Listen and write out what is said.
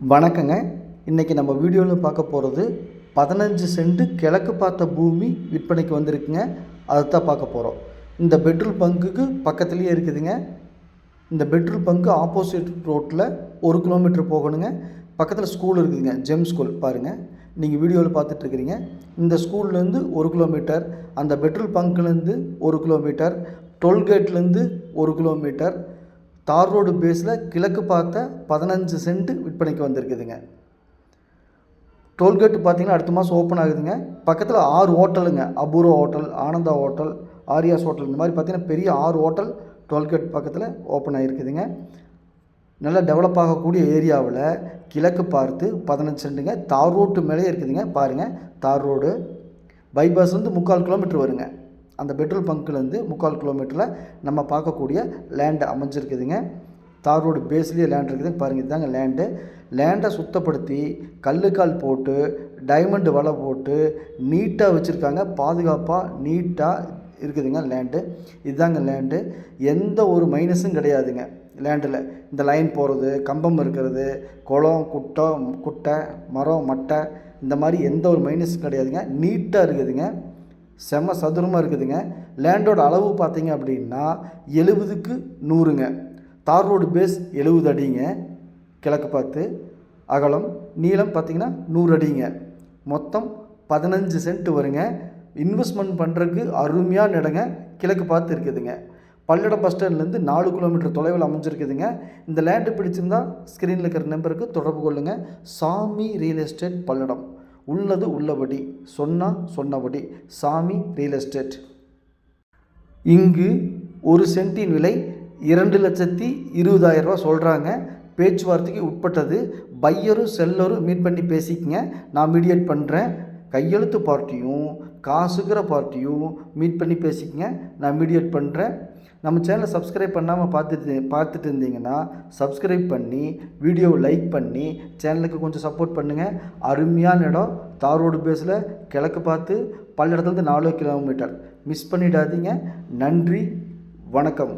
வணக்கங்க. இன்றைக்கி நம்ம வீடியோவில் பார்க்க போகிறது பதினஞ்சு சென்ட் கிழக்கு பார்த்த பூமி விற்பனைக்கு வந்திருக்குங்க. அதை தான் பார்க்க போகிறோம் இந்த பெட்ரோல் பங்குக்கு பக்கத்துலேயே இருக்குதுங்க. இந்த பெட்ரோல் பங்கு ஆப்போசிட் ரோட்டில் ஒரு கிலோமீட்டர் போகணுங்க. பக்கத்தில் ஸ்கூல் இருக்குதுங்க ஜெம் ஸ்கூல் பாருங்கள் நீங்கள் வீடியோவில் பார்த்துட்ருக்கிறீங்க இந்த ஸ்கூல்லேருந்து ஒரு கிலோமீட்டர் அந்த பெட்ரோல் பங்க்லேருந்து ஒரு கிலோமீட்டர் டோல்கேட்லேருந்து ஒரு கிலோமீட்டர் தார் ரோடு பேஸில் கிழக்கு பார்த்த பதினஞ்சு சென்ட் விற்பனைக்கு வந்திருக்குதுங்க. டோல்கேட் பார்த்தீங்கன்னா அடுத்த மாதம் ஓப்பன் ஆகுதுங்க. பக்கத்தில் ஆறு ஹோட்டலுங்க. Apoorva hotel Ananda hotel Aryas hotel இந்த மாதிரி பார்த்தீங்கன்னா பெரிய ஆறு ஹோட்டல் டோல்கேட் பக்கத்தில் ஓப்பன் ஆகிருக்குதுங்க நல்லா டெவலப் ஆகக்கூடிய ஏரியாவில் கிழக்கு பார்த்து பதினஞ்சு சென்ட்டுங்க. தார் ரோட்டு மேலே இருக்குதுங்க. பாருங்கள் தார் ரோடு. பைபாஸ் வந்து முக்கால் கிலோமீட்டர் வருங்க. அந்த பெட்ரோல் பங்க்லேருந்து முக்கால் கிலோமீட்டரில் நம்ம பார்க்கக்கூடிய லேண்டு அமைஞ்சிருக்குதுங்க. தார் ரோடு பேஸ்லேயே லேண்ட் இருக்குதுங்க. பாருங்கள் இதுதாங்க லேண்டு லேண்டை சுத்தப்படுத்தி கல்லுக்கால் போட்டு டைமண்டு வலை போட்டு நீட்டாக வச்சுருக்காங்க. பாதுகாப்பாக நீட்டாக இருக்குதுங்க லேண்டு இதுதாங்க லேண்டு எந்த ஒரு மைனஸும் கிடையாதுங்க லேண்டில் இந்த லைன் போகிறது கம்பம் இருக்கிறது குளம் குட்டம் குட்டை மரம் மட்டை இந்த மாதிரி எந்த ஒரு மைனஸும் கிடையாதுங்க. நீட்டாக இருக்குதுங்க. செம்ம சதுரமாக இருக்குதுங்க. லேண்டோட அளவு பார்த்தீங்க அப்படின்னா எழுபதுக்கு நூறுங்க. தார் ரோடு பேஸ் எழுபது அடிங்க. கிழக்கு பார்த்து அகலம் நீளம் பார்த்தீங்கன்னா நூறு அடிங்க. மொத்தம் பதினஞ்சு சென்ட் வருங்க. இன்வெஸ்ட்மெண்ட் பண்ணுறதுக்கு அருமையான இடங்க. கிழக்கு பார்த்து இருக்குதுங்க. பல்லடம் பஸ் ஸ்டாண்ட்லேருந்து நாலு கிலோமீட்டர் தொலைவில் அமைஞ்சிருக்குதுங்க. இந்த லேண்டு பிடிச்சிருந்தா ஸ்க்ரீனில் இருக்கிற நம்பருக்கு தொடர்பு கொள்ளுங்கள் சாமி ரியல் எஸ்டேட் பல்லடம். உள்ளது உள்ளபடி சொன்னால் சொன்னபடி சாமி ரியல் எஸ்டேட் இங்கு ஒரு சென்ட்டின் விலை இரண்டு லட்சத்தி இருபதாயிரம் ரூபா சொல்கிறாங்க பேச்சுவார்த்தைக்கு உட்பட்டது. பையரும் செல்லரும் மீட் பண்ணி பேசிக்கங்க. நான் மீடியேட் பண்ணுறேன் கையெழுத்து பார்ட்டியும் காசுக்கிற பார்ட்டியும் மீட் பண்ணி பேசிக்கங்க. நான் மீடியேட் பண்ணுறேன் நம்ம சேனலை சப்ஸ்கிரைப் பண்ணாமல் பார்த்துட்டு பார்த்துட்டு இருந்தீங்கன்னா சப்ஸ்கிரைப் பண்ணி வீடியோவை லைக் பண்ணி சேனலுக்கு கொஞ்சம் சப்போர்ட் பண்ணுங்கள் அருமையான இடம். தார் ரோடு பேஸில் கிழக்கு பார்த்து பல்லடத்துலேருந்து நாலு கிலோமீட்டர் மிஸ் பண்ணிடாதீங்க. நன்றி. வணக்கம்.